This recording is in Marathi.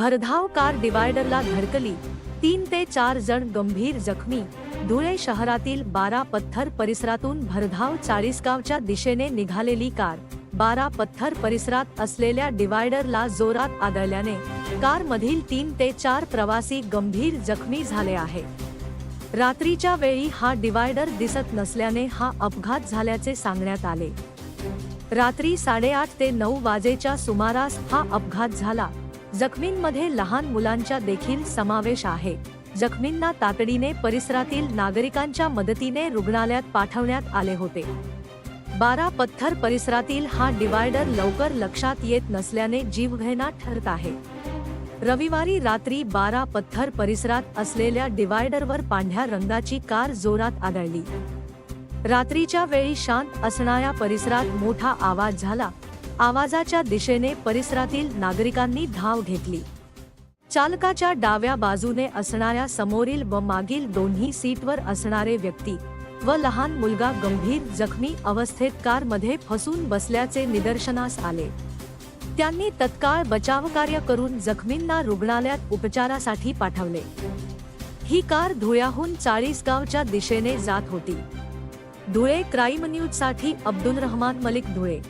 भरधाव कार डिवायडरला धडकली. तीन ते चार जण गंभीर जखमी. धुळे शहरातील बारा पत्थर परिसरातून भरधाव चाळीसगावच्या दिशेने निघालेली कार. बारा पत्थर परिसरात असलेल्या डिवायडरला जोरात आदळल्याने कारमधील तीन ते चार प्रवासी गंभीर जखमी झाले आहे रात्रीच्या वेळी हा डिवायडर दिसत नसल्याने हा अपघात झाल्याचे सांगण्यात आले. रात्री साडेआठ ते नऊ वाजेच्या सुमारास हा अपघात झाला. जखमींमध्ये लहान मुलांचा देखील समावेश आहे. जखमींना तातडीने परिसरातील नागरिकांच्या मदतीने रुग्णालयात पाठवण्यात आले होते. बारा पत्थर परिसरातील हा डिवायडर लवकर लक्षात येत नसल्याने जीवघेणा ठरत आहे. रविवारी रात्री बारा पत्थर परिसरात असलेल्या डिवायडरवर पांढऱ्या रंगाची कार जोरात आदळली. रात्रीच्या वेळी शांत असणाऱ्या परिसरात मोठा आवाज झाला. आवाजाच्या दिशेने परिसरातील नागरिकांनी धाव घेतली. चालकाच्या डाव्या बाजूने असणाऱ्या समोरील व मागील दोन्ही सीटवर असणारे व्यक्ती व लहान मुलगा गंभीर जखमी अवस्थेत कारमध्ये फसून बसल्याचे निदर्शनास आले. त्यांनी तत्काळ बचावकार्य करून जखमींना रुग्णालयात उपचारासाठी पाठवले. ही कार धुळ्याहून चाळीसगावच्या दिशेने जात होती. धुळे क्राईम न्यूजसाठी अब्दुल रहमान मलिक धुळे.